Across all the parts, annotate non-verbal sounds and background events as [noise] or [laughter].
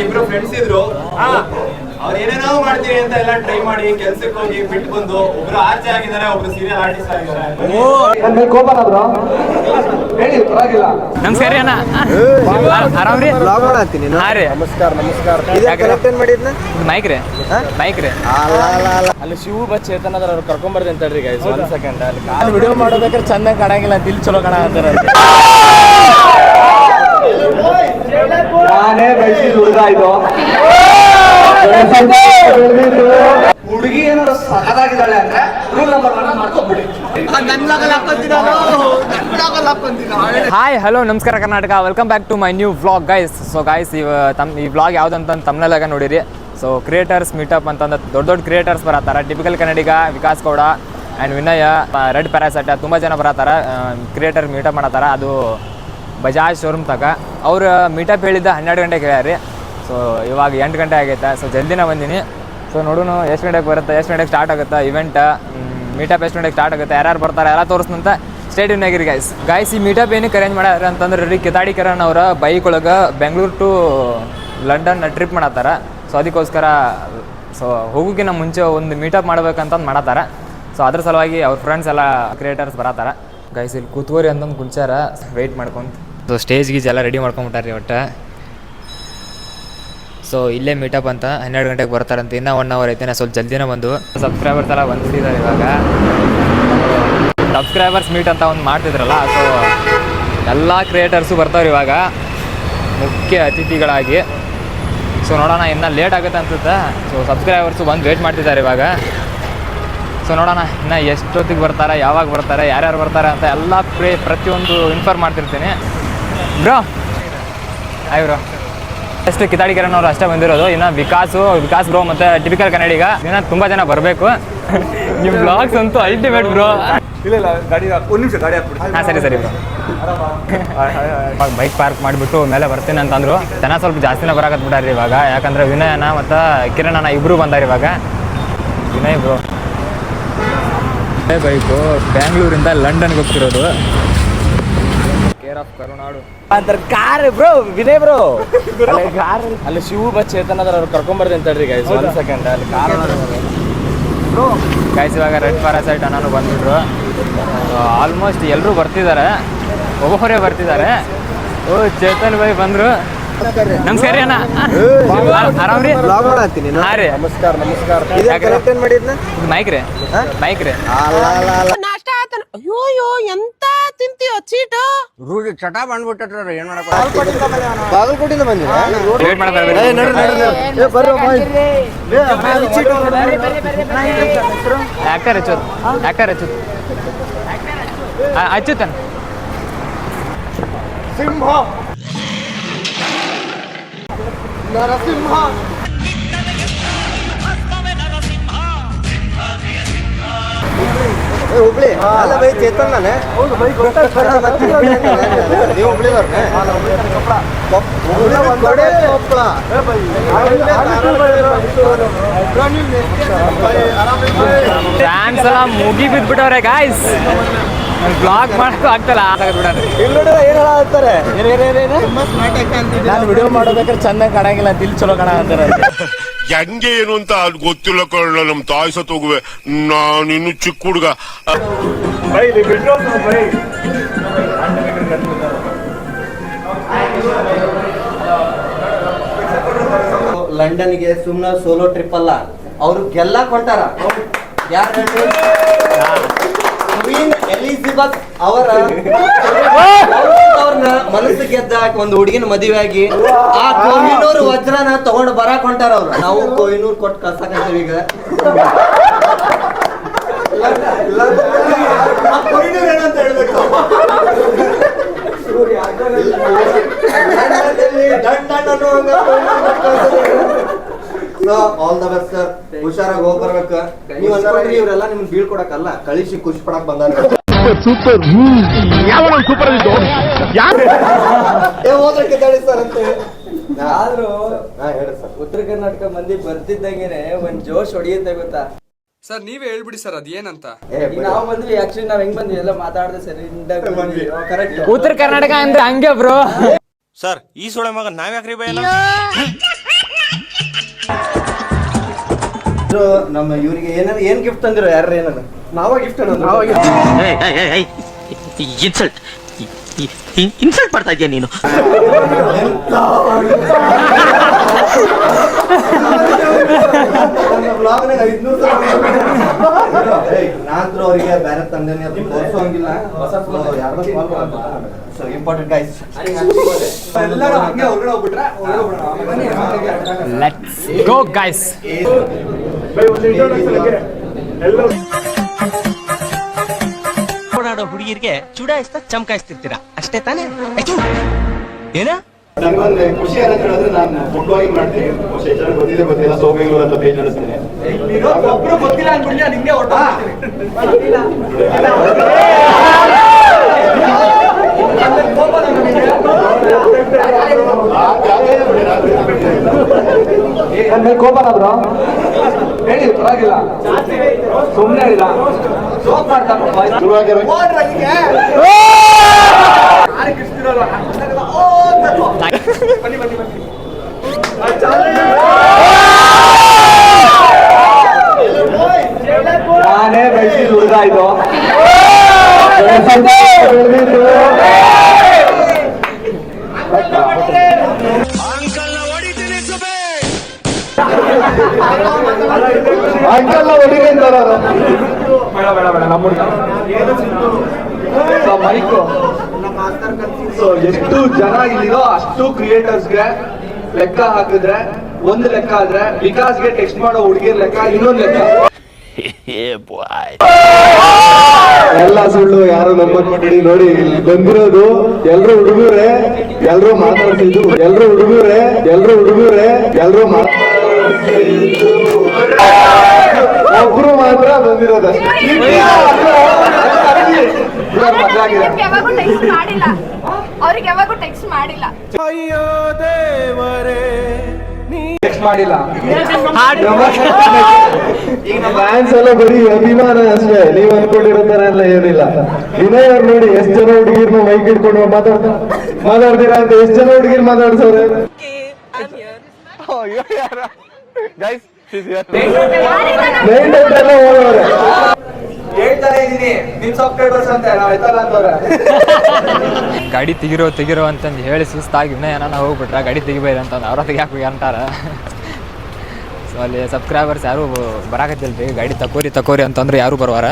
ಇಬ್ರು ಫ್ರೆಂಡ್ಸ್ ಇದ್ರು ಅವ್ರು ಏನೇನೋ ಮಾಡ್ತೀವಿ ಅಂತ ಎಲ್ಲ ಟ್ರೈ ಮಾಡಿ ಕೆಲ್ಸಕ್ಕೆ ಹೋಗಿ ಬಿಟ್ಟು ಬಂದು ಒಬ್ರು ಆರ್ಚೆ ಆಗಿದ್ದಾರೆ ಒಬ್ರು ಸೀರಿಯಲ್ ಆರ್ಟಿಸ್ಟ್ ಆಗಿದ್ದಾರೆ. ಹೇಳಿ ಪರವಾಗಿಲ್ಲ. ನಮಸ್ಕಾರ ರೀ ಅಣ್ಣ. ಆರಾಮ್ ರೀ? ಬ್ಲಾಗ್ ಮಾಡತ್ತೀನಿ ಹಾ ರೀ. ನಮಸ್ಕಾರ ನಮಸ್ಕಾರ. ಇದು ಯಾಕ್ರಿ? ಕರೆಕ್ಟ್ ಏನ್ ಮಾಡಿದ್ನ? ಮೈಕ್ ರೀ. ಮೈಕ್ ರೀ. ಅಲ್ಲಿ ಶಿವು ಬಸ್ ಚೇತನ ಅದ್ರ ಅವ್ರು ಕರ್ಕೊಂಬರ್ದಿ ಅಂತ ಹೇಳ್ರಿ ಗೈಸ್ ಒಂದ್ ಸೆಕೆಂಡ್ ಅಲ್ಲಿ ಅಲ್ಲಿ ವಿಡಿಯೋ ಮಾಡೋಬೇಕಾದ್ರೆ ಚಂದ ಕಾಣಂಗಿಲ್ಲ ದಿಲ್ ಚಲೋ ಕಾಣ ಅಂತಾರೆ ನಾನೇ ಇದು. ಹುಡುಗಿ ಏನಾದ್ರು ಅಂದ್ರೆ ರೂಲ್ ನಂಬರ್ ಒನ್ ಮಾಡ್ಕೊಂಡ್ಬಿಡಿ ಹಾಯ್ ಹಲೋ ನಮಸ್ಕಾರ Karnataka. Welcome back to my new vlog guys so guys ಇವ ತಮ್ ಈ ವ್ಲಾಗ್ ಯಾವ್ದಂತ ತಮ್ಮನೆಲ್ಲಾಗ ನೋಡಿರಿ. ಸೊ ಕ್ರಿಯೇಟರ್ಸ್ ಮೀಟಪ್ ಅಂತಂದ್ರೆ ದೊಡ್ಡ ದೊಡ್ಡ creators ಬರತ್ತಾರ. Typical Kannadiga Vikas Gowda and Vinay red parasite ತುಂಬ ಜನ ಬರತ್ತಾರ. Creator meetup ಮಾಡತ್ತಾರ. ಅದು ಬಜಾಜ್ ಶೋರೂಮ್ ತಕ. ಅವ್ರು ಮೀಟಪ್ ಹೇಳಿದ್ದ ಹನ್ನೆರಡು ಗಂಟೆಗೆ ಹೇಳ್ಯಾರಿ ಸೊ ಇವಾಗ ಎಂಟು ಗಂಟೆ ಆಗೈತೆ. ಸೊ ಜಲ್ದಿನ ಬಂದೀನಿ. ಸೊ ನೋಡೋಣ ಎಷ್ಟು ಗಂಟೆಗೆ ಬರುತ್ತೆ, ಎಷ್ಟು ಗಂಟೆಗೆ ಸ್ಟಾರ್ಟ್ ಆಗುತ್ತೆ ಇವೆಂಟ್ ಮೀಟಪ್ ಎಷ್ಟು ಗಂಟೆಗೆ ಸ್ಟಾರ್ಟ್ ಆಗುತ್ತೆ, ಯಾರ್ಯಾರು ಬರ್ತಾರೆ ಎಲ್ಲ ತೋರಿಸ್ನಂತ ಸ್ಟೇಡಿಯಂ ಆಗಿರಿ ಗಾಯ್ಸ್ ಈ ಮೀಟಪ್ ಏನಕ್ಕೆ ಅರೇಂಜ್ ಮಾಡ್ಯಾರ ಅಂತಂದ್ರೆ, ರೀ ಕಿತಾಡಿ ಕಿರಣ್ ಅವರ ಬೈಕ್ ಒಳಗೆ ಬೆಂಗಳೂರು ಟು ಲಂಡನ್ ಟ್ರಿಪ್ ಮಾಡತ್ತಾರ. ಸೊ ಅದಕ್ಕೋಸ್ಕರ ಸೊ ಹೋಗೋಕ್ಕಿಂತ ಮುಂಚೆ ಒಂದು ಮೀಟಪ್ ಮಾಡ್ಬೇಕಂತಂದು ಮಾಡತ್ತಾರ. ಸೊ ಅದ್ರ ಸಲುವಾಗಿ ಅವ್ರ ಫ್ರೆಂಡ್ಸ್ ಎಲ್ಲ ಕ್ರಿಯೇಟರ್ಸ್ ಬರತ್ತಾರ. ಗೈಸ್ ಇಲ್ಲಿ ಕೂತ್ಕೋರಿ ಅಂತಂದು ಕುಂಚಾರ ವೆಯ್ಟ್ ಮಾಡ್ಕೊಂತ. ಸೊ ಸ್ಟೇಜ್ ಗೀಜ್ ಎಲ್ಲ ರೆಡಿ ಮಾಡ್ಕೊಂಬಿಟ್ಟಾರ್ರಿ ಒಟ್ಟು. ಸೊ ಇಲ್ಲೇ ಮೀಟಪ್ ಅಂತ ಹನ್ನೆರಡು ಗಂಟೆಗೆ ಬರ್ತಾರಂತ. ಇನ್ನೂ ಒನ್ ಅವರ್ ಐತೆ ನಾ ಸ್ವಲ್ಪ ಜಲ್ದಿನೇ ಬಂದು. ಸಬ್ಸ್ಕ್ರೈಬರ್ಸ್ ಎಲ್ಲ ಬಂದಿದ್ದಾರೆ ಇವಾಗ. ಸಬ್ಸ್ಕ್ರೈಬರ್ಸ್ ಮೀಟ್ ಅಂತ ಒಂದು ಮಾಡ್ತಿದ್ರಲ್ಲ ಸೊ ಎಲ್ಲ ಕ್ರಿಯೇಟರ್ಸು ಬರ್ತಾವ್ರು ಇವಾಗ. ಮುಖ್ಯ ಅತಿಥಿಗಳಾಗಿ. ಸೊ ನೋಡೋಣ, ಇನ್ನ ಲೇಟ್ ಆಗುತ್ತೆ ಅನ್ಸುತ್ತೆ. ಸೊ ಸಬ್ಸ್ಕ್ರೈಬರ್ಸು ಬಂದು ವೇಟ್ ಮಾಡ್ತಿದ್ದಾರೆ ಇವಾಗ. ಸೊ ನೋಡೋಣ, ಇನ್ನು ಎಷ್ಟೊತ್ತಿಗೆ ಬರ್ತಾರೆ, ಯಾವಾಗ ಬರ್ತಾರೆ, ಯಾರ್ಯಾರು ಬರ್ತಾರೆ ಅಂತ ಎಲ್ಲ ಪ್ರೇ ಪ್ರತಿಯೊಂದು ಇನ್ಫಾರ್ಮ್ ಮಾಡ್ತಿರ್ತೀನಿ. ಬ್ರೋ ಆಯ್ ಬ್ರೋ ಅಷ್ಟು ಕಿತಾಡಿ ಕಿರಣ್ ಅವರು ಅಷ್ಟೇ ಬಂದಿರೋದು. ಇನ್ನು ವಿಕಾಸು ವಿಕಾಸ್ ಬ್ರೋ ಮತ್ತೆ ಟಿಪಿಕಲ್ ಕನ್ನಡಿಗ. ಇನ್ನು ತುಂಬ ಜನ ಬರಬೇಕು. [laughs] ನಿಮ್ಮ ಬ್ಲಾಗ್ಸ್ ಅಂತೂ ಅಲ್ಟಿಮೇಟ್ ಬ್ರೋ ಇಲ್ಲ ಇಲ್ಲ ಗಾಡಿ ಒಂದು ನಿಮಿಷ ಗಾಡಿ ಹಾಕ್ಬಿಡಿ. ಹಾಂ ಸರಿ ಸರಿ ಬ್ರೋ ಬೈಕ್ ಪಾರ್ಕ್ ಮಾಡಿಬಿಟ್ಟು ಮೇಲೆ ಬರ್ತೀನಿ ಅಂತಂದ್ರು. ಜನ ಸ್ವಲ್ಪ ಜಾಸ್ತಿನೇ ಬರಾಕತ್ ಬಿಟ್ಟಾರ್ರಿ ಇವಾಗ. ಯಾಕಂದ್ರೆ ವಿನಯನ ಮತ್ತು ಕಿರಣನ ಇಬ್ಬರು ಬಂದಾರ ಇವಾಗ. ವಿನಯ್ ಬ್ರೋ ಬೈಕು ಬ್ಯಾಂಗ್ಳೂರಿಂದ ಲಂಡನ್ಗೆ ಹೋಗ್ತಿರೋದು. ಕೇರ್ ಆಫ್ ಕರುನಾಡು ಅಂತಾರ car bro Vinay bro car ಅಲ್ಲಿ ಶಿವ ಬಸ್ ಚೇತನ ಅದ್ರ ಅವ್ರು ಕರ್ಕೊಂಬರ್ದಿ ಅಂತ ಹೇಳಿ ಗೈಸ್ ಒಂದ್ ಸೆಕೆಂಡ್ ಅಲ್ಲಿ ಕಾರ್ ಗೈಸ್ ಇವಾಗ ರೆಡ್ ಪ್ಯಾರಾಸೈಟ್ ಅನ್ನೋನು ಬಂದ್ಬಿಟ್ರು. ಆಲ್ಮೋಸ್ಟ್ ಎಲ್ಲರೂ ಬರ್ತಿದ್ದಾರೆ. ಒಬ್ಬೊಬ್ಬರೇ ಬರ್ತಿದ್ದಾರೆ. ಓ ಚೇತನ್ ಬೈ ಬಂದ್ರು. ನಮಸ್ಕಾರ ರೀ ಅಣ್ಣ. ಆರಾಮ್ ರೀ? ಬ್ಲಾಗ್ ಮಾಡತ್ತೀನಿ ಹಾಂ ರೀ. ನಮಸ್ಕಾರ ನಮಸ್ಕಾರ. ಮೈಕ್ ರೀ? ಮೈಕ್ ರೀ. ಅಯ್ಯೋ ಎಂತ ತಿಂತೀಯೋ? ಚೀಟು? ರೂಢಿ ಚಟ ಬಂದ್ಬಿಟ್ಟ ಏನ್ ಮಾಡಕ್ ಬಾಗಲಕೋಟಿಂದ ಮಾಡ್ತಾರೆ ಏ, ನಡ್ರಿ, ನಡ್ರಿ, ನಡ್ರಿ. ಏ, ಬರ್ರಿ. ಏ, ಚೀಟಿ ಯಾಕಾರ ಯಾಕಾರ ಏ, ಹುಬ್ಳಿ ಅಲ್ಲ ಬೈ ಚೇತನ್ ನಾನೇ ಹೌದು ಬೈ ನೀವು ಹುಬ್ಳಿ ಬರ್ನೆ ಹುಬ್ಳಿ ಕೊಪ್ಪಳ ಡ್ಯಾನ್ಸ್ ಎಲ್ಲ ಮುಗಿ ಬಿದ್ಬಿಟ್ಟವ್ರೆ ಗಾಯ್ಸ್ ಬ್ಲಾಗ್ ಮಾಡಕ್ ಆಗ್ತಲ್ಲ ಬಿಡ್ರಿ ಇಲ್ಲಿ ನೋಡಿದ್ರೆ ಏನ್ ಹೇಳತ್ತಾರೆ ನಾನು ವಿಡಿಯೋ ಮಾಡೋಬೇಕಾದ್ರೆ ಚೆನ್ನಾಗಿ ಕಾಣಂಗಿಲ್ಲ ದಿಲ್ ಇಲ್ಲಿ ಚಲೋ ಕಾಣ ಅಂತಾರೆ ಹೆಂಗೆ ಏನು ಅಂತ ಅದು ಗೊತ್ತಿಲ್ಲ ಕಣ್ಣ ನಮ್ ತಾಯಿ ಸತ್ ಹೋಗುವೆ. ನಾನಿನ್ನು ಚಿಕ್ಕ ಹುಡುಗ. ಲಂಡನ್ಗೆ ಸುಮ್ಮನೆ ಸೋಲೋ ಟ್ರಿಪ್ ಅಲ್ಲ. ಅವರು ಗೆಲ್ಲ ಕೊಟ್ಟಾರ ಯಾರು ಕ್ವೀನ್ ಎಲಿಜಬೆತ್ ಅವರ [laughs] ಅವ್ರನ್ನ ಮನಸ್ಸು ಗೆದ್ದ ಒಂದು ಹುಡುಗಿನ ಮದುವೆ ಆಗಿ ಆ [laughs] ಕೊಹಿನೂರ್ ವಜ್ರನ ತಗೊಂಡು ಬರಾಕ್ ಹೊಂಟಾರ ಅವ್ರು. ನಾವು ಕೊಹಿನೂರ್ ಕೊಟ್ಟು ಕಳ್ಸಕಂತೀವಿ ಈಗ. ಆಲ್ ದ ಬೆಸ್ಟ್ ಸರ್ ಹುಷಾರಾಗಿ ಹೋಗ್ಬರ್ಬೇಕು ನೀವ್ ಅನ್ಕೊಂಡ್ರಿ ಇವ್ರೆಲ್ಲ ನಿಮ್ಗೆ ಬೀಳ್ಕೊಡಕ್ಕಲ್ಲ. ಕಳಿಸಿ ಖುಷಿ ಪಡಕ್ ಬಂದಾರ ಏ ಹೋದ್ರಕ್ಕೆ ತಡಿ ಸರ್ ಅಂತ ಆದ್ರೂ ಹಾ ಹೇಳಿ ಸರ್ ಉತ್ತರ ಕರ್ನಾಟಕ ಮಂದಿ ಬರ್ತಿದ್ದಂಗೆನೆ ಒಂದ್ ಜೋಶ್ ಹೊಡಿಯುತ್ತೆ ಗೊತ್ತಾ? ಸರ್ ನೀವೇ ಹೇಳ್ಬಿಡಿ ಸರ್ ಅದೇನಂತ? ನಾವು ಬಂದ್ವಿ ಆಕ್ಚುಲಿ ನಾವ್ ಹೆಂಗ್ ಬಂದ್ವಿ? ಎಲ್ಲ ಮಾತಾಡ್ದೆ ಸರ್ ಉತ್ತರ ಕರ್ನಾಟಕ ಅಂದ್ರೆ ಹಂಗೆ ಬ್ರೋ ಸರ್ ಈ ಸೊಳೆ ಮಗ ನಾವ್ಯಾಕ್ರಿ ಬೈಯಲ್ಲ ನಮ್ಮ ಇವರಿಗೆ ಏನಾರ ಏನ್ ಗಿಫ್ಟ್ ತಂದಿರೋ ಯಾರು ಏನಾರ? ನಾವ ಗಿಫ್ಟ್ ಇನ್ಸಲ್ಟ್ ಇನ್ಸಲ್ಟ್ ಮಾಡ್ತಾ ಇದೀಯ ನೀನು? ಅವರಿಗೆ ಬೇರೆ ತಂದೇನೆ ಅದು ತೋರಿಸೋಂಗಿಲ್ಲ. ಸೊ ಇಂಪಾರ್ಟೆಂಟ್ ಗೈಸ್ ಎಲ್ಲರೂ ಹಂಗೆ ಹೊರಗಡೆ ಹೋಗ್ಬಿಟ್ರೆ ಹೊರಗಡೆ ಹೋಗ್ಬಿಡೋಣ. ಲೆಟ್ಸ್ ಗೋ ಗೈಸ್ ಓಡಾಡೋ ಹುಡುಗಿರಿಗೆ ಚುಡಾಯಿಸ್ತಾ ಚಮಕಾಯಿಸ್ತಿರ್ತೀರಾ? ಅಷ್ಟೇ ತಾನೇ? ಏನ? ನನಗೊಂದು ಖುಷಿ ಏನಂತ ಹೇಳಿದ್ರೆ ನಾನು ಫುಟ್ಬಾಲ್ ಮಾಡ್ತೀನಿ. ಬಹುಶಃ ಜನ ಗೊತ್ತಿದೆ ಗೊತ್ತಿಲ್ಲ. ಸೋಬೆಂಗ್ಳೂರ್ ಅಂತ ಪೇಜ್ ನಡೆಸ್ತೀನಿ. ಒಬ್ರು ಗೊತ್ತಿಲ್ಲ ಅನ್ಬಿಡ್ಲಿ ನಿಮ್ಗೆ ಒಟ್ಟು ಮೇಲೆ ಕೋಪನ ಬ್ರೋ ಹೇಳಿ ಪರವಾಗಿಲ್ಲ ಸುಮ್ಮನೆ ಇಲ್ಲ ಜೋಕ್ ಮಾಡ್ತಾರೆ ಶುರುವಾಗಿರೋ ಬನ್ನಿ ಬನ್ನಿ ಬನ್ನಿ. ನಾನೇ ಬೆಳೆಸಿದ ಹುಡುಗ ಇದು. ಬೆಳೆದಿದ್ದು ಅಂಕಲ್ ಹೊಡಿಗೆ ಅಂತಾರವ್ರು. ಬೇಡ ಬೇಡ ಬೇಡ ನಮ್ಮ ಹುಡುಗ. So mike. ಸೊ ಎಷ್ಟು ಜನ ಇಲ್ಲಿರೋ ಅಷ್ಟು ಕ್ರಿಯೇಟರ್ಸ್ಗೆ ಲೆಕ್ಕ ಹಾಕಿದ್ರೆ ಒಂದು ಲೆಕ್ಕ ಆದ್ರೆ ವಿಕಾಸ್ಗೆ ಟೆಕ್ಸ್ಟ್ ಮಾಡೋ ಹುಡುಗಿರ್ ಲೆಕ್ಕ ಇನ್ನೊಂದು ಲೆಕ್ಕ. [laughs] ಎಲ್ಲ ಸುಳ್ಳು ಯಾರು ನಂಬಿ ನೋಡಿ ಇಲ್ಲಿ ಬಂದಿರೋದು ಎಲ್ರು ಹುಡುಗರೇ ಎಲ್ರು ಮಾತಾಡ್ತಿದ್ದು ಎಲ್ರು ಹುಡುಗರೇ ಎಲ್ರು ಹುಡುಗರೇ ಎಲ್ರು ಮಾತಾಡ್ತಿದ್ದು. ಒಬ್ರು ಮಾತ್ರ ಬಂದಿರೋದು ಯಾವಾಗೂ ಟೆಕ್ಸ್ಟ್ ಮಾಡಿಲ್ಲ. ಅವ್ರಿಗೆ ಯಾವಾಗೂ ಟೆಕ್ಸ್ಟ್ ಮಾಡಿಲ್ಲ. ಟೆಕ್ಸ್ಟ್ ಮಾಡಿಲ್ಲ. ಫ್ಯಾನ್ಸ್ ಎಲ್ಲ ಬರೀ ಅಭಿಮಾನ ಅಷ್ಟೇ. ನೀವ್ ಅನ್ಕೊಂಡಿರೋ ತರ ಎಲ್ಲ ಏನಿಲ್ಲ. ವಿನಯ್ ಅವ್ರು ನೋಡಿ ಎಷ್ಟ್ ಜನ ಹುಡುಗಿರ್ನ ಮೈಕ್ ಇಟ್ಕೊಂಡು ಮಾತಾಡ್ತಾ ಮಾತಾಡ್ತೀರಾ ಅಂತ? ಎಷ್ಟ್ ಜನ ಹುಡುಗಿರ್ ಮಾತಾಡ್ಸವ್ರೆ ಅಂತವ್ರೆ. ಗಾಡಿ ತೆಗಿರೋ ತೆಗಿರೋ ಅಂತಂದು ಹೇಳಿ ಸುಸ್ತಾಗಿ ಇನ್ನ ಏನಾನ ಹೋಗ್ಬಿಟ್ರೆ ಗಾಡಿ ತೆಗಿಬೇಡಿ ಅಂತಂದು ಅವ್ರ ತೆಗಿಯಾಕ ಅಂತಾರ. ಸೊ ಅಲ್ಲಿ ಸಬ್ಸ್ಕ್ರೈಬರ್ಸ್ ಯಾರು ಬರಾಕತ್ತಿಲ್ರಿ ರೀ ಗಾಡಿ ತಕೋರಿ ತಕೋರಿ ಅಂತಂದ್ರೆ ಯಾರು ಬರುವಾರ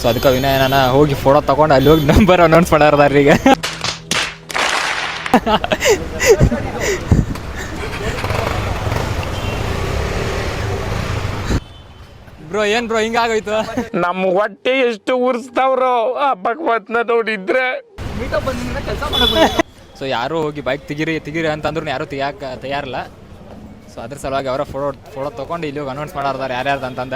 ಸೊ ಅದಕ್ಕೆ ವಿನಯ ಏನಾನ ಹೋಗಿ ಫೋಟೋ ತಗೊಂಡು ಅಲ್ಲಿ ಹೋಗಿ ನಂಬರ್ ಅನೌನ್ಸ್ ಮಾಡಾರದಾರ ಬ್ರೋ ಏನ್ ಬ್ರೋ ಹಿಂಗಾಗೋಯ್ತು? ನಮ್ಮ ಹೊಟ್ಟೆ ಎಷ್ಟು ಉರ್ಸ್ತಾವ್ರೋ ಆ ಭಗವತ್ನ ನೋಡಿದ್ರೆ. ಸೊ ಯಾರು ಹೋಗಿ ಬೈಕ್ ತೆಗಿರಿ ತೆಗಿರಿ ಅಂತಂದ್ರು ಯಾರು ತೆಗಿಯಾಕ ತಯಾರಿಲ್ಲ. ಸೊ ಅದ್ರ ಸಲುವಾಗಿ ಅವರ ಫೋಟೋ ಫೋಟೋ ತೊಗೊಂಡು ಇಲ್ಲಿ ಹೋಗಿ ಅನೌನ್ಸ್ ಮಾಡಾರ್ದಾರ ಯಾರ್ಯಾರ್ದು ಅಂತಂದ.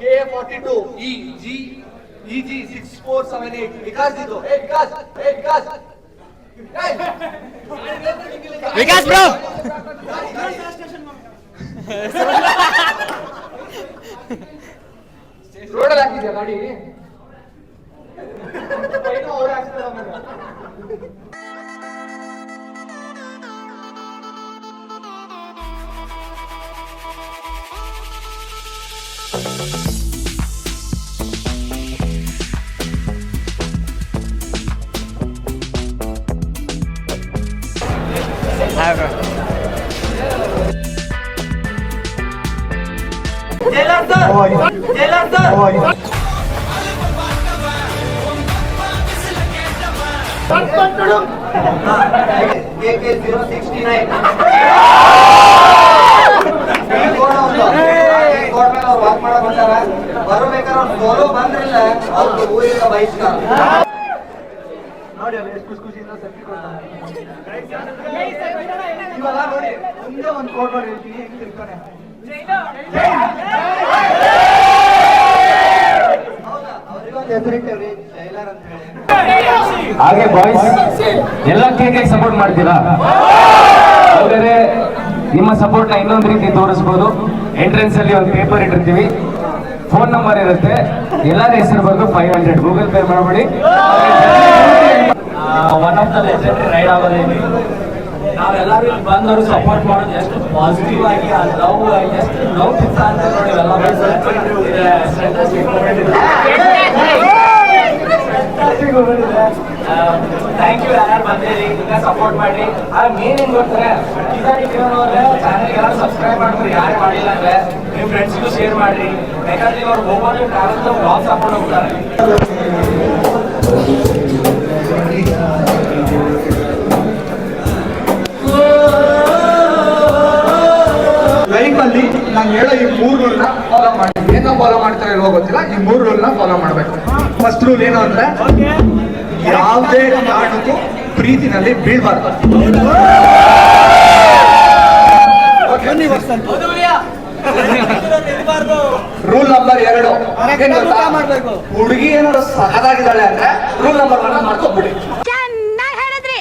K Forty two E G E G six four seven eight Vikas ಇದು ಏ ವಿಕಾಸ್ ಏ ವಿಕಾಸ್ ವಿಕಾಸ್ ಬ್ರೋ ರೋಡಲ್ಲಿ ಹಾಕಿದ್ಯಾ ಗಾಡಿ ಏನೋ ಅವ್ರೇ ಹಾಕ್ಸ್ತಾರೆ ಆಮೇಲೆ. ಹಾಯ್ AK 069 ವರ್ಕ್ ಮಾಡಕ್ ಬಂದಾರ ಬರ್ಬೇಕಾದ್ರೆ ಅವ್ರು ಸೋಲೋ ಬಂದ್ರಿಲ್ಲ ಅವ್ರು ಊರಿಂದ ಬಹಿಷ್ಕಾರ ನೋಡಿ ಎಷ್ಟು ಖುಷಿ ಖುಷಿಯಿಂದ ಸೆಲ್ಫಿ ಕೊಡ್ತಾರೆ ಇವಾಗ ನೋಡಿ ಮುಂದೆ ಒಂದು ಕೋಟ್ ನೋಡಿ ಹೇಳ್ತೀನಿ ಹೆಂಗ್ ಅವ್ರಿಗೊಂದು ಹೆಸರಿಟ್ಟವ್ರಿ. ಜೈಲರ್ ಅಂತ ಹೇಳಿ ಹಾಗೆ ಬಾಯ್ಸ್ ಎಲ್ಲ ಕೇಕೆ ಸಪೋರ್ಟ್ ಮಾಡ್ತೀರಾ? ಹಾಗಾದ್ರೆ ನಿಮ್ಮ ಸಪೋರ್ಟ್ನ ಇನ್ನೊಂದು ರೀತಿ ತೋರಿಸ್ಬೋದು. ಎಂಟ್ರೆನ್ಸ್ ಅಲ್ಲಿ ಒಂದು ಪೇಪರ್ ಇಟ್ಟಿರ್ತೀವಿ. ಫೋನ್ ನಂಬರ್ ಇರುತ್ತೆ. ಎಲ್ಲರ ಹೆಸರು ಬಂದು ಫೈವ್ ಹಂಡ್ರೆಡ್ ಗೂಗಲ್ ಪೇ ಮಾಡಬೇಡಿ. One of the legend ride ನಾವೆಲ್ಲರೂ ಬಂದವರು ಸಪೋರ್ಟ್ ಮಾಡೋದು ಎಷ್ಟು ಪಾಸಿಟಿವ್ ಆಗಿ, ಆ ಲವ್ ಎಷ್ಟು ಲವ್ ಪಿಕ್ಸ ಅಂತ ನೋಡಿ ಎಲ್ಲ ಥ್ಯಾಂಕ್ ಯು ಯಾರು ಬಂದಿರಿ, ಇದನ್ನ ಸಪೋರ್ಟ್ ಮಾಡಿ ಆ ಮೇನ್ ಏನ್ ಗೊತ್ತಾರೆ ಚಾನಲ್ ಎಲ್ಲ ಸಬ್ಸ್ಕ್ರೈಬ್ ಮಾಡ್ರಿ ಯಾರು ಮಾಡಿಲ್ಲ ಅಂದ್ರೆ ನಿಮ್ಮ ಫ್ರೆಂಡ್ಸ್ಗೂ ಶೇರ್ ಮಾಡ್ರಿ. ಬೇಕಾದ್ರೆ ಅವ್ರು ಹೋಗೋದು ಟ್ರಾವೆಲ್ ಬ್ಲಾಗ್ ಹಾಕೊಂಡು ಹೋಗ್ತಾರೆ. ಲೈಫಲ್ಲಿ ನಾನು ಹೇಳೋ ಈ ಮೂರು ರೂಲ್ನ ಫಾಲೋ ಮಾಡಿ. ಏನೋ ಫಾಲೋ ಮಾಡ್ತಾರೆ ಇಲ್ವೋ ಗೊತ್ತಿಲ್ಲ, ಈ ಮೂರು ರೂಲ್ನ ಫಾಲೋ ಮಾಡ್ಬೇಕು. ಫಸ್ಟ್ ರೂಲ್ ಏನು ಅಂದ್ರೆ ಯಾವುದೇ ಕಾರಣಕ್ಕೂ ಪ್ರೀತಿನಲ್ಲಿ ಬೀಳ್ಬಾರ್ದು. ರೂಲ್ ನಂಬರ್ ಎರಡು. ಏನ್ ಗೊತ್ತಾ? ಹುಡುಗಿ ಏನಾದ್ರು ಸಹದಾಗಿದ್ದಾಳೆ ಅಂದ್ರೆ ರೂಲ್ ನಂಬರ್ ಒನ್ ಹೇಳಿದ್ರಿ.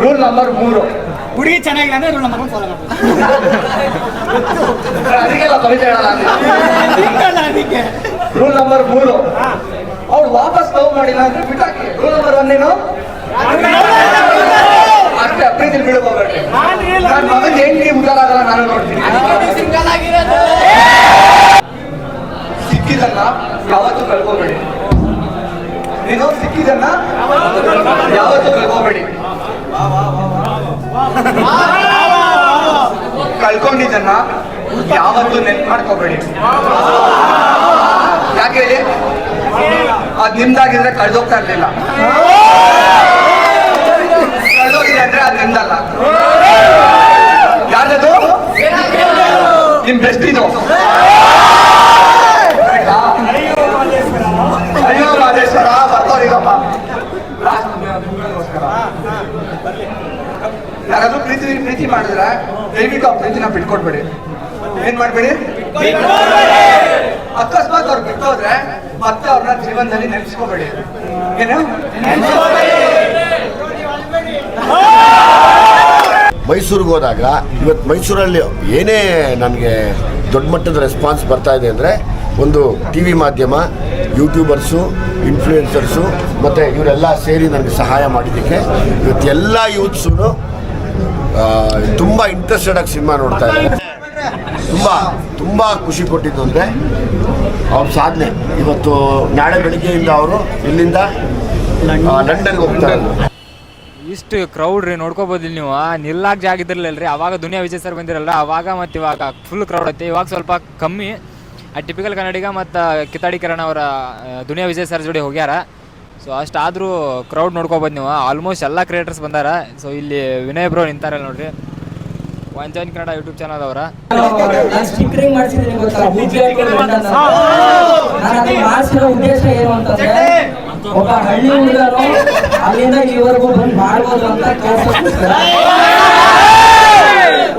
ರೂಲ್ ನಂಬರ್ ಮೂರು. ಹುಡುಗಿ ಚೆನ್ನಾಗಿಲ್ಲ ಅಂದ್ರೆ ರೂಲ್ ನಂಬರ್ ಫಾಲೋ ಮಾಡ್ತಾರೆ ಅದಕ್ಕೆ. ರೂಲ್ ನಂಬರ್ ಮೂರು. ಅವ್ರು ವಾಪಸ್ ಲವ್ ಮಾಡಿಲ್ಲ ಅಂದ್ರೆ ಬಿಟ್ಟಾಕಿ ರೂಲ್ ನಂಬರ್ ಒನ್ ಏನು? ಅಷ್ಟೇ ಪ್ರೀತಿ ಬೀಳ್ಕೋಬೇಡ್ರಿ ನನ್ನ ಮಗನ್ ಹೆಂಗೆ ಉದ್ದಾರ ಆಗಲ್ಲ ನಾನು ನೋಡ್ತೀನಿ. ಸಿಕ್ಕಿದನ್ನ ಯಾವತ್ತೂ ಕಳ್ಕೋಬೇಡಿ. ನೀನು ಸಿಕ್ಕಿದನ್ನ ಯಾವತ್ತೂ ಕಳ್ಕೋಬೇಡಿ. ಕಳ್ಕೊಂಡಿದ್ದನ್ನ ಯಾವತ್ತೂ ನೆನ್ಪು ಮಾಡ್ಕೋಬೇಡಿ. ಯಾಕೆ ಅದ್ ನಿಮ್ದಾಗಿದ್ರೆ ಕಳ್ದೋಗ್ತಾ ಇರ್ಲಿಲ್ಲ. ಕಳ್ದೋಗಿದೆ ಅಂದ್ರೆ ಅದ್ ನಿಮ್ದಲ್ಲ. ಯಾರ್ದದು? ನಿಮ್ ಬೆಸ್ಟ್ ಇದು ಪ್ರೀತಿ ಪ್ರೀತಿ ಮಾಡಿದ್ರೆ ದಯವಿಟ್ಟು ಆ ಪ್ರೀತಿನ ಬಿಟ್ಕೊಡ್ಬೇಡಿ. ಏನ್ ಮಾಡ್ಬೇಡಿ? ಅಕಸ್ಮಾತ್ ಅವ್ರು ಬಿಟ್ಟೋದ್ರೆ ಮತ್ತೆ ಅವ್ರನ್ನ ಜೀವನದಲ್ಲಿ ನೆನ್ಸ್ಕೋಬೇಡಿ. ಏನು? ಮೈಸೂರಿಗೆ ಹೋದಾಗ ಇವತ್ತು ಮೈಸೂರಲ್ಲಿ ಏನೇ ನನಗೆ ದೊಡ್ಡ ಮಟ್ಟದ ರೆಸ್ಪಾನ್ಸ್ ಬರ್ತಾ ಇದೆ ಅಂದರೆ ಒಂದು ಟಿ ವಿ ಮಾಧ್ಯಮ ಯೂಟ್ಯೂಬರ್ಸು ಇನ್ಫ್ಲೂಯೆನ್ಸರ್ಸು ಮತ್ತು ಇವರೆಲ್ಲ ಸೇರಿ ನನಗೆ ಸಹಾಯ ಮಾಡಿದ್ದಕ್ಕೆ ಇವತ್ತು ಎಲ್ಲ ಯೂತ್ಸು ತುಂಬ ಇಂಟ್ರೆಸ್ಟೆಡ್ ಆಗಿ ಸಿನಿಮಾ ನೋಡ್ತಾ ಇದ್ದಾರೆ. ತುಂಬ ತುಂಬ ಖುಷಿ ಕೊಟ್ಟಿದ್ದು ಅಂದರೆ ಅವ್ರ ಸಾಧನೆ. ಇವತ್ತು ನಾಳೆ ಬೆಳಿಗ್ಗೆಯಿಂದ ಅವರು ಇಲ್ಲಿಂದ ಲಂಡನ್ಗೆ ಹೋಗ್ತಾ ಇದ್ದಾರೆ ಇಷ್ಟು ಕ್ರೌಡ್ ರೀ ನೋಡ್ಕೋಬೋದಿಲ್ಲ ನೀವು. ನಿಲ್ಲಾಕ್ ಜಾಗ ಇದ್ರಲ್ಲ ರೀ ಅವಾಗ ದುನಿಯಾ ವಿಜಯ್ ಸರ್ ಬಂದಿರಲ್ಲ, ಅವಾಗ ಮತ್ತು ಇವಾಗ ಫುಲ್ ಕ್ರೌಡ್ ಐತೆ. ಇವಾಗ ಸ್ವಲ್ಪ ಕಮ್ಮಿ. ಆ ಟಿಪಿಕಲ್ ಕನ್ನಡಿಗ ಮತ್ತು ಕಿತಾಡಿ ಕಿರಣ್ ಅವರ ದುನಿಯಾ ವಿಜಯ್ ಸರ್ ಜೋಡಿ ಹೋಗ್ಯಾರ. ಸೊ ಅಷ್ಟಾದರೂ ಕ್ರೌಡ್ ನೋಡ್ಕೋಬೋದು ನೀವು. ಆಲ್ಮೋಸ್ಟ್ ಎಲ್ಲ ಕ್ರಿಯೇಟರ್ಸ್ ಬಂದಾರ. ಸೊ ಇಲ್ಲಿ ವಿನಯ್ ಬ್ರೋ ನಿಂತಾರಲ್ಲ ನೋಡ್ರಿ. One join Kannada YouTube channel ಅವರ ಉದ್ದೇಶ ಏನು ಅಂತಂದ್ರೆ ಒಬ್ಬ ಹಳ್ಳಿ ಹುಡುಗರು ಅಲ್ಲಿಂದ ಇಲ್ಲಿವರೆಗೂ ಬಂದು ಮಾಡ್ಬೋದು ಅಂತ ಕೆಲಸ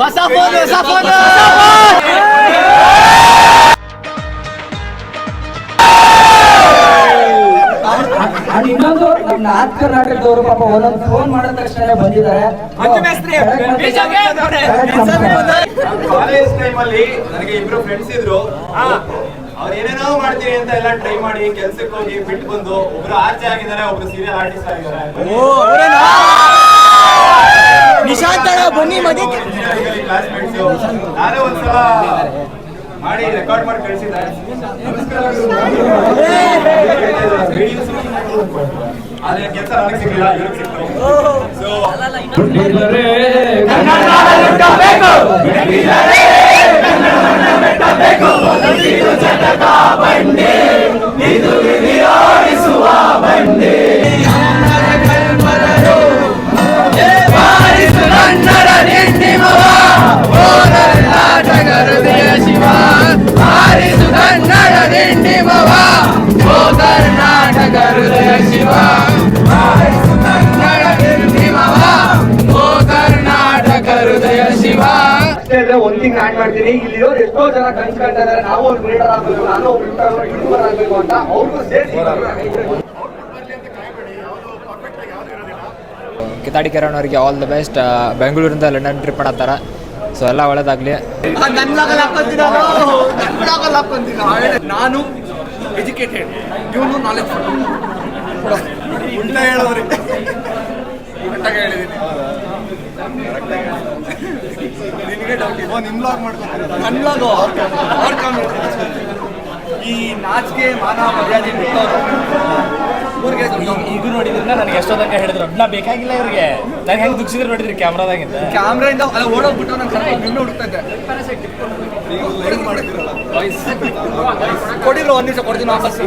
ಹೊಸ ಫೋನ್ ಹೊಸ ಫೋನ್ ಅದು ಇನ್ನೊಂದು ನಮ್ಮ ನಾರ್ತ್ ಕರ್ನಾಟಕದವರು ಪಾಪ ಒಂದೊಂದು ಫೋನ್ ಮಾಡಿದ ತಕ್ಷಣ ಬಂದಿದ್ದಾರೆ. ಕಾಲೇಜ್ ಟೈಮ್ ಅಲ್ಲಿ ನನಗೆ ಇಬ್ರು ಫ್ರೆಂಡ್ಸ್ ಇದ್ರು. ಅವ್ರು ಏನೇನೋ ಮಾಡ್ತೀವಿ ಅಂತ ಎಲ್ಲ ಟ್ರೈ ಮಾಡಿ ಕೆಲ್ಸಕ್ಕೆ ಹೋಗಿ ಬಿಟ್ಟು ಬಂದು ಒಬ್ರು ಆಚೆ ಆಗಿದ್ದಾರೆ ಒಬ್ರು ಸೀರಿಯಲ್ ಆರ್ಟಿಸ್ಟ್ ಆಗಿದ್ದಾರೆ. ನಿಶಾಂತ್ ಬನ್ನಿ ಮದಿ ಕ್ಲಾಸ್ಮೇಟ್ಸ್ ನಾನೇ ಒಂದ್ಸಲ ಮಾಡಿ ರೆಕಾರ್ಡ್ ಮಾಡಿ ಕಳಿಸಿದ್ದೆ ಆದ್ರೆ ಕೆಲಸ ನನಗೆ ಸಿಗಲಿಲ್ಲ ಇವ್ರಿಗೆ ಸಿಕ್ತು ಸೊ ಅಷ್ಟೇ ಅಲ್ಲ ಒಂದ್ ತಿಂಗ್ ಆಡ್ ಮಾಡ್ತೀನಿ. ಇಲ್ಲಿರೋರು ಎಷ್ಟೋ ಜನ ಕನ್ಸ್ಕೊಂತಾ ಇದಾರೆ. ನಾವು ಒಂದು ಲೀಡರ್ ಆಗ್ಬೇಕು ನಾನು ಒಬ್ಬ ಯೂಟ್ಯೂಬರ್ ಆಗ್ಬೇಕು ಅಂತ ಅವ್ರಿಗೂ ಸೇರಿಸಿ ಕಿರಣ್ ಅವರಿಗೆ ಆಲ್ ದ ಬೆಸ್ಟ್ ಬೆಂಗಳೂರಿಂದ ಲಂಡನ್ ಟ್ರಿಪ್ ಮಾಡತ್ತಾರ. ಸೊ ಎಲ್ಲ ಒಳ್ಳೇದಾಗ್ಲಿ. ನಾನು ಎಜುಕೇಟೆಡ್ ಇವನು ನಾಲೆಜ್ ಉಲ್ಟಾ ಹೇಳೋರಿ ಕರೆಕ್ಟಾಗಿ ಹೇಳಿದ್ದೀನಿ ಈ ನಾಚಿಕೆ ಮಾನ ಮರ್ಯಾದೆ ಈಗ ನೋಡಿದ್ರಿಂದ ನನಗೆ ಎಷ್ಟೋ ತನಕ ಹೇಳಿದ್ರು ನಾ ಬೇಕಾಗಿಲ್ಲ ಇವ್ರಿಗೆ. ನಾನು ಹೆಂಗೆ ದುಃಖಿಸಿದ್ರು ನೋಡಿದ್ರಿ ಕ್ಯಾಮ್ರಾದಾಗಿಂದ? ಕ್ಯಾಮ್ರಾಯಿಂದ ಅಲ್ಲ ಓಡೋಗ್ಬಿಟ್ಟು ನಾನು ಕರೆಕ್ಟ್ ನಿನ್ನೆ ಹುಡುಕ್ತಾ ಇದ್ದೆ ಕೊಡಿಲ್ಲ ಒಂದು ನಿಮಿಷ ಕೊಡ್ತೀನಿ ವಾಪಸ್.